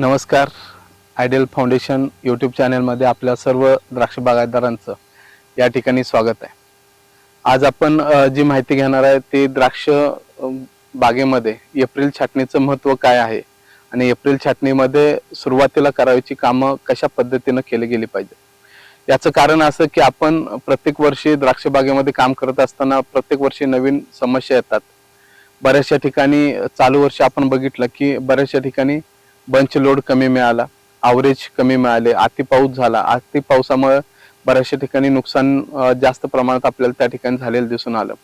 नमस्कार. Ideal foundation YouTube चॅनलमध्ये आपल्या सर्व द्राक्ष बागायतदारांचं या ठिकाणी स्वागत आहे. आज आपण जी माहिती घेणार आहे ती द्राक्ष बागेमध्ये एप्रिल छाटणीचं महत्त्व काय आहे आणि एप्रिल छाटणीमध्ये सुरुवातीला करायची कामं कशा पद्धतीनं केली गेली पाहिजे? याचं कारण असं की आपण प्रत्येक वर्षी द्राक्ष बागेमध्ये काम करत असताना प्रत्येक वर्षी नवीन समस्या येतात. बऱ्याचशा ठिकाणी चालू वर्षी आपण बघितलं की बऱ्याचशा ठिकाणी बंच लोड कमी मिळाला आवरेज कमी मिळाले अति पाऊस झाला. अति पावसामुळे बऱ्याचशा ठिकाणी नुकसान जास्त प्रमाणात आपल्याला त्या ठिकाणी झालेलं दिसून आलं.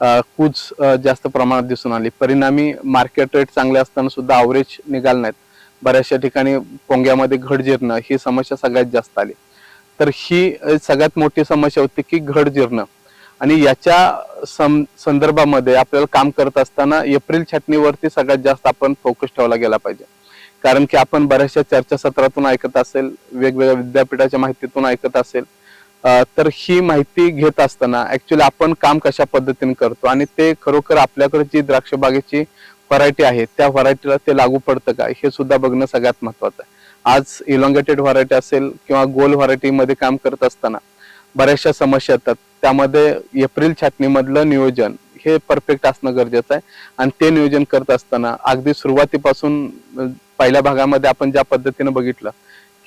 कूज कूच जास्त प्रमाणात दिसून आली. परिणामी मार्केट रेट चांगले असताना सुद्धा आवरेज निघाल नाहीत. बऱ्याचशा ठिकाणी पोंग्यामध्ये घड जिरणं ही समस्या सगळ्यात जास्त आली. तर ही सगळ्यात मोठी समस्या होती की घड जिरणं. आणि याच्या सं संदर्भामध्ये आपल्याला काम करत असताना एप्रिल छाटणीवरती सगळ्यात जास्त आपण फोकस ठेवला गेला पाहिजे. कारण की आपण बऱ्याचशा चर्चासत्रातून ऐकत असेल वेगवेगळ्या विद्यापीठाच्या माहितीतून ऐकत असेल तर ही माहिती घेत असताना ऍक्च्युली आपण काम कशा पद्धतीने करतो आणि ते खरोखर आपल्याकडे जी द्राक्ष बागेची व्हरायटी आहे त्या व्हरायटीला ते लागू पडतं का? हे सुद्धा बघणं सगळ्यात महत्वाचं आहे. आज इलॉंगेटेड व्हरायटी असेल किंवा गोल व्हरायटीमध्ये काम करत असताना बऱ्याचशा समस्या येतात. त्यामध्ये एप्रिल छाटणीमधलं नियोजन हे परफेक्ट असणं गरजेचं आहे. आणि ते नियोजन करत असताना अगदी सुरुवातीपासून पहिल्या भागामध्ये आपण ज्या पद्धतीने बघितलं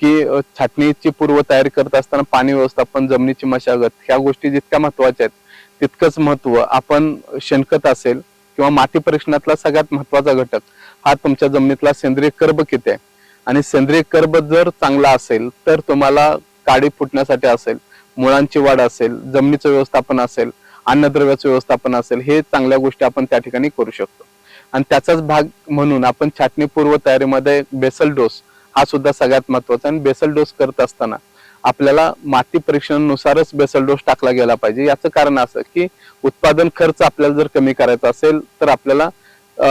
की छाटणीची पूर्व तयारी करत असताना पाणी व्यवस्थापन जमिनीची मशागत ह्या गोष्टी जितक्या महत्त्वाच्या आहेत तितकंच महत्त्व आपण शेणखत असेल किंवा माती परीक्षणातला सगळ्यात महत्त्वाचा घटक हा तुमच्या जमिनीतला सेंद्रिय कर्ब किती आहे. आणि सेंद्रिय कर्ब जर चांगला असेल तर तुम्हाला काडी फुटण्यासाठी असेल मुळांची वाढ असेल जमिनीचं व्यवस्थापन असेल अन्नद्रव्याचं व्यवस्थापन असेल हे चांगल्या गोष्टी आपण त्या ठिकाणी करू शकतो. आणि त्याचाच भाग म्हणून आपण छाटणी पूर्व तयारीमध्ये बेसल डोस हा सुद्धा सगळ्यात महत्त्वाचा आणि बेसल डोस करत असताना आपल्याला माती परीक्षणानुसारच बेसल डोस टाकला गेला पाहिजे. याचं कारण असं की उत्पादन खर्च आपल्याला जर कमी करायचा असेल तर आपल्याला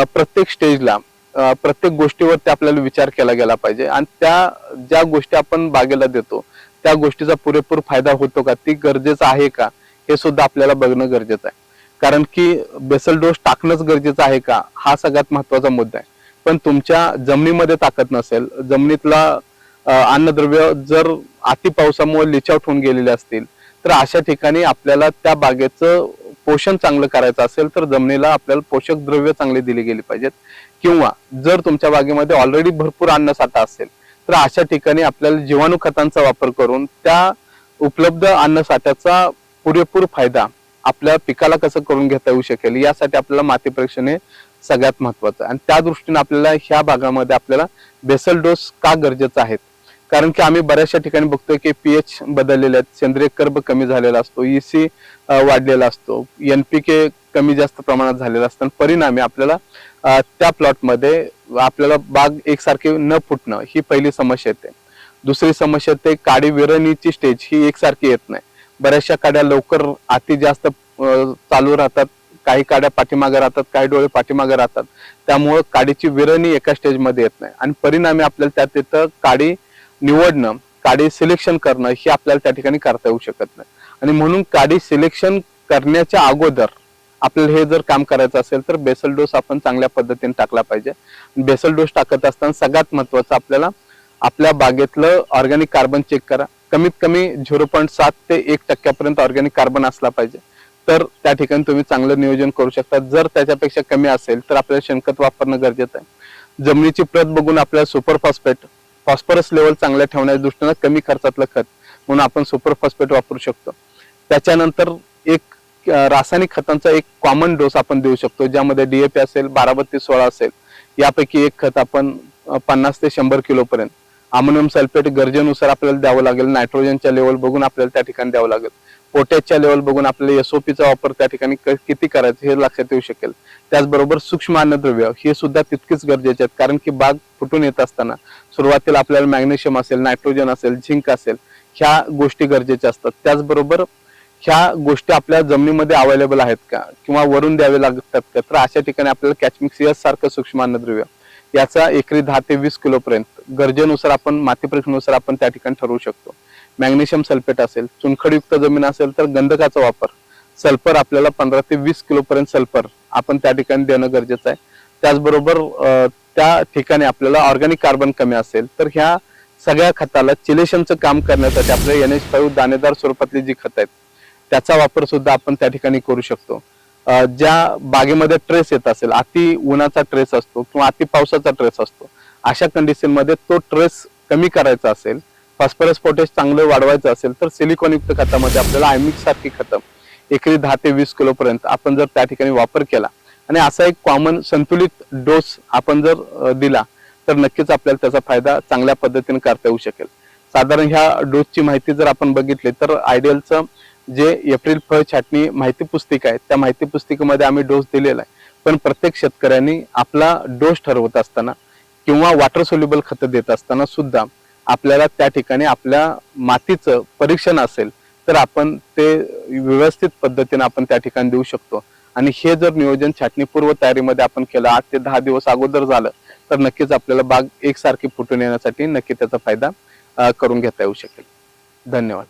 प्रत्येक स्टेजला प्रत्येक गोष्टीवरती आपल्याला विचार केला गेला पाहिजे. आणि त्या ज्या गोष्टी आपण बागेला देतो त्या गोष्टीचा पुरेपूर फायदा होतो का? ती गरजेचं आहे का? हे सुद्धा आपल्याला बघणं गरजेचं आहे. कारण की बेसल डोस टाकणंच गरजेचं आहे का? हा सगळ्यात महत्त्वाचा मुद्दा आहे. पण तुमच्या जमिनीमध्ये ताकद नसेल जमिनीतला अन्नद्रव्य जर अति पावसामुळे लिचावट होऊन गेलेले असतील तर अशा ठिकाणी आपल्याला त्या बागेचं पोषण चांगलं करायचं असेल तर जमिनीला आपल्याला पोषक द्रव्य चांगली दिली गेली पाहिजेत. किंवा जर तुमच्या बागेमध्ये ऑलरेडी भरपूर अन्नसाठा असेल तर अशा ठिकाणी आपल्याला जीवाणू खतांचा वापर करून त्या उपलब्ध अन्नसाठ्याचा पुरेपूर फायदा आपल्या पिकाला कसं करून घेता येऊ शकेल यासाठी आपल्याला माती परीक्षण हे सगळ्यात महत्वाचं आहे. आणि त्या दृष्टीने आपल्याला ह्या भागामध्ये आपल्याला बेसल डोस का गरजेचा आहे? कारण की आम्ही बऱ्याचशा ठिकाणी बघतोय की पीएच बदललेले आहेत सेंद्रिय कर्ब कमी झालेला असतो ईसी वाढलेला असतो एनपीके कमी जास्त प्रमाणात झालेला असतं आणि परिणामी आपल्याला त्या प्लॉटमध्ये आपल्याला बाग एकसारखी न फुटणं ही पहिली समस्या येते. दुसरी समस्या येते काडी विरणीची स्टेज ही एकसारखी येत नाही. बऱ्याचशा काड्या लवकर अति जास्त चालू राहतात. काही काड्या पाठीमागे राहतात काही डोळे पाठीमागे राहतात. त्यामुळं काडीची विरणी एका स्टेजमध्ये येत नाही. आणि परिणामी आपल्याला त्या तिथं काडी निवडणं काडी सिलेक्शन करणं हे आपल्याला त्या ठिकाणी करता येऊ शकत नाही. आणि म्हणून काडी सिलेक्शन करण्याच्या अगोदर आपल्याला हे जर काम करायचं असेल तर बेसल डोस आपण चांगल्या पद्धतीने टाकला पाहिजे. बेसल डोस टाकत असताना सगळ्यात महत्वाचं आपल्याला आपल्या बागेतलं ऑर्गॅनिक कार्बन चेक करा. कमीत कमी झिरो पॉईंट सात ते एक टक्क्यापर्यंत ऑर्गॅनिक कार्बन असला पाहिजे. तर त्या ठिकाणी तुम्ही चांगलं नियोजन करू शकता. जर त्याच्यापेक्षा कमी असेल तर आपल्याला शेणखत वापरणं गरजेचं आहे. जमिनीची प्रत बघून आपल्याला सुपर फॉस्फेट फॉस्फरस लेवल चांगल्या ठेवण्याच्या दृष्टीनं कमी खर्चातलं खत म्हणून आपण सुपर फॉस्फेट वापरू शकतो. त्याच्यानंतर एक रासायनिक खतांचा एक कॉमन डोस आपण देऊ शकतो ज्यामध्ये डीएपी असेल बारा बत्तीस सोळा असेल. यापैकी एक खत आपण पन्नास ते शंभर किलो पर्यंत अमोनियम सल्फेट गरजेनुसार आपल्याला द्यावं लागेल. नायट्रोजनच्या लेवल बघून आपल्याला त्या ठिकाणी द्यावं लागेल. पोटॅशच्या लेवल बघून आपल्याला एसओपीचा वापर त्या ठिकाणी क- किती करायचं हे लक्षात येऊ शकेल. त्याचबरोबर सूक्ष्म अन्नद्रव्य हे सुद्धा तितकीच गरजेचे आहेत. कारण की बाग फुटून येत असताना सुरुवातीला आपल्याला मॅग्नेशियम असेल नायट्रोजन असेल झिंक असेल ह्या गोष्टी गरजेच्या असतात. त्याचबरोबर ह्या गोष्टी आपल्या जमिनीमध्ये अवेलेबल आहेत का? किंवा वरून द्यावे लागतात का? तर अशा ठिकाणी आपल्याला कॅचमिक्स सारखं सूक्ष्म अन्नद्रव्य याचा एकरी दहा ते वीस किलोपर्यंत गरजेनुसार आपण माती परीक्षेनुसार आपण त्या ठिकाणी ठरवू शकतो. मॅग्नेशियम सल्फेट असेल चुनखडयुक्त जमीन असेल तर गंधकाचा वापर. सल्फर आपल्याला पंधरा ते वीस किलोपर्यंत सल्फर आपण त्या ठिकाणी देणं गरजेचं आहे. त्याचबरोबर त्या ठिकाणी आपल्याला ऑर्गॅनिक कार्बन कमी असेल तर ह्या सगळ्या खताला चिलेशनचं काम करण्यासाठी आपल्या एन एच फाईव्ह दाणेदार स्वरूपातली जी खत आहेत त्याचा वापर सुद्धा आपण त्या ठिकाणी करू शकतो. ज्या बागेमध्ये ट्रेस येत असेल अति उन्हाचा ट्रेस असतो किंवा अति पावसाचा ट्रेस असतो अशा कंडिशनमध्ये तो ट्रेस कमी करायचा असेल फॉस्फरस पोटॅश चांगलं वाढवायचं असेल तर सिलिकॉनयुक्त खतामध्ये आपल्याला आयमिक सारखी खतं एकरी दहा ते वीस किलोपर्यंत आपण जर त्या ठिकाणी वापर केला आणि असा एक कॉमन संतुलित डोस आपण जर दिला तर नक्कीच आपल्याला त्याचा फायदा चांगल्या पद्धतीने करता येऊ शकेल. साधारण ह्या डोसची माहिती जर आपण बघितली तर आयडियलचं जे एप्रिल फळ छाटणी माहिती पुस्तिका आहे त्या माहिती पुस्तिकेमध्ये आम्ही डोस दिलेला आहे. पण प्रत्येक शेतकऱ्यांनी आपला डोस ठरवत असताना किंवा वॉटर सोल्युबल खतं देत असताना सुद्धा आपल्याला त्या ठिकाणी आपल्या मातीचं परीक्षण असेल तर आपण ते व्यवस्थित पद्धतीने आपण त्या ठिकाणी देऊ शकतो. आणि हे जर नियोजन छाटणी पूर्व तयारीमध्ये आपण केलं आठ ते दहा दिवस अगोदर झालं तर नक्कीच आपल्याला बाग एकसारखी फुटून येण्यासाठी नक्की त्याचा फायदा करून घेता येऊ शकेल. धन्यवाद.